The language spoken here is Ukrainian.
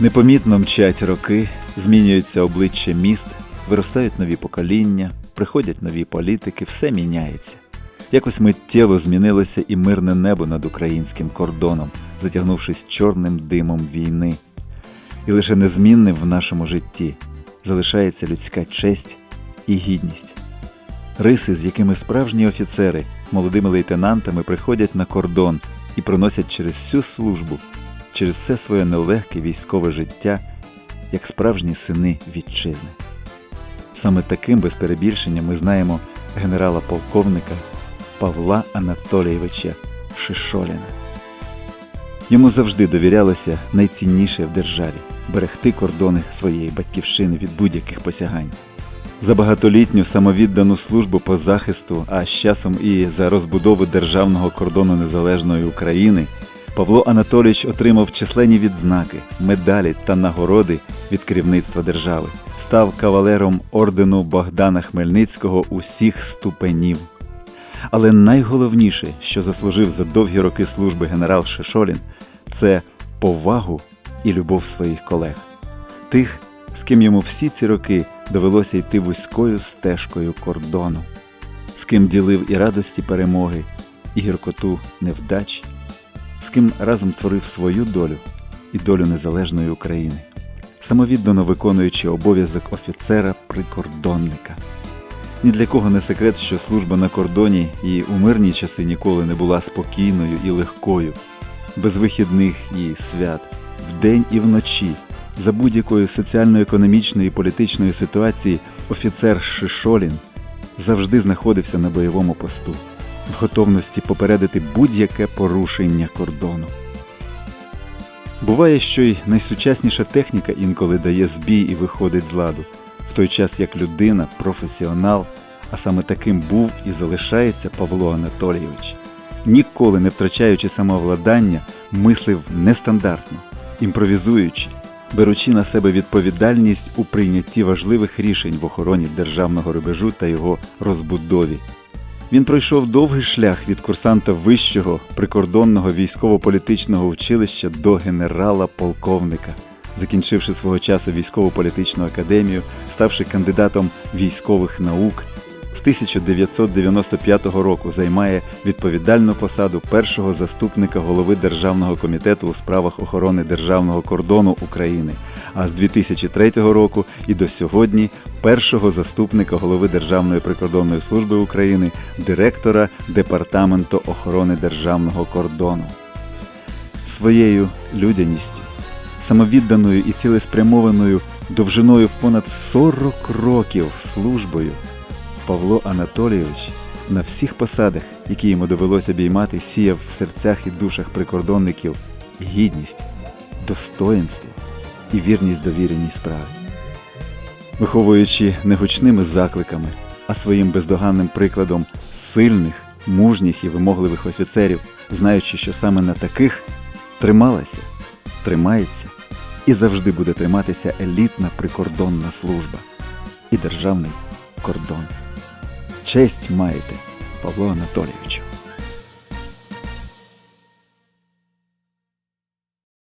Непомітно мчать роки, змінюються обличчя міст, виростають нові покоління, приходять нові політики, все міняється. Якось миттєво змінилося і мирне небо над українським кордоном, затягнувшись чорним димом війни. І лише незмінним в нашому житті залишається людська честь і гідність. Риси, з якими справжні офіцери, молодими лейтенантами приходять на кордон і проносять через всю службу, через все своє нелегке військове життя, як справжні сини вітчизни. Саме таким без перебільшення ми знаємо генерала-полковника Павла Анатолійовича Шишоліна. Йому завжди довірялося найцінніше в державі берегти кордони своєї батьківщини від будь-яких посягань. За багатолітню самовіддану службу по захисту, а з часом і за розбудову державного кордону незалежної України, Павло Анатолійович отримав численні відзнаки, медалі та нагороди від керівництва держави, став кавалером ордену Богдана Хмельницького усіх ступенів. Але найголовніше, що заслужив за довгі роки служби генерал Шишолін, це повагу і любов своїх колег, тих, з ким йому всі ці роки довелося йти вузькою стежкою кордону, з ким ділив і радості перемоги, і гіркоту невдач, з ким разом творив свою долю і долю незалежної України, самовіддано виконуючи обов'язок офіцера-прикордонника. Ні для кого не секрет, що служба на кордоні і у мирні часи ніколи не була спокійною і легкою, без вихідних і свят, вдень і вночі. За будь-якої соціально-економічної і політичної ситуації офіцер Шишолін завжди знаходився на бойовому посту, в готовності попередити будь-яке порушення кордону. Буває, що й найсучасніша техніка інколи дає збій і виходить з ладу, в той час як людина, професіонал, а саме таким був і залишається Павло Анатолійович, ніколи не втрачаючи самовладання, мислив нестандартно, імпровізуючи, беручи на себе відповідальність у прийнятті важливих рішень в охороні державного рубежу та його розбудові. Він пройшов довгий шлях від курсанта вищого прикордонного військово-політичного училища до генерала-полковника, закінчивши свого часу військово-політичну академію, ставши кандидатом військових наук. З 1995 року займає відповідальну посаду першого заступника голови Державного комітету у справах охорони державного кордону України, а з 2003 року і до сьогодні першого заступника голови Державної прикордонної служби України, директора Департаменту охорони державного кордону. Своєю людяністю, самовідданою і цілеспрямованою довжиною в понад 40 років службою. Павло Анатолійович на всіх посадах, які йому довелося обіймати, сіяв в серцях і душах прикордонників гідність, достоїнство і вірність довіреній справі. Виховуючи не гучними закликами, а своїм бездоганним прикладом сильних, мужніх і вимогливих офіцерів, знаючи, що саме на таких трималася, тримається і завжди буде триматися елітна прикордонна служба і державний кордон. Честь маєте, Павло Анатолійовичу.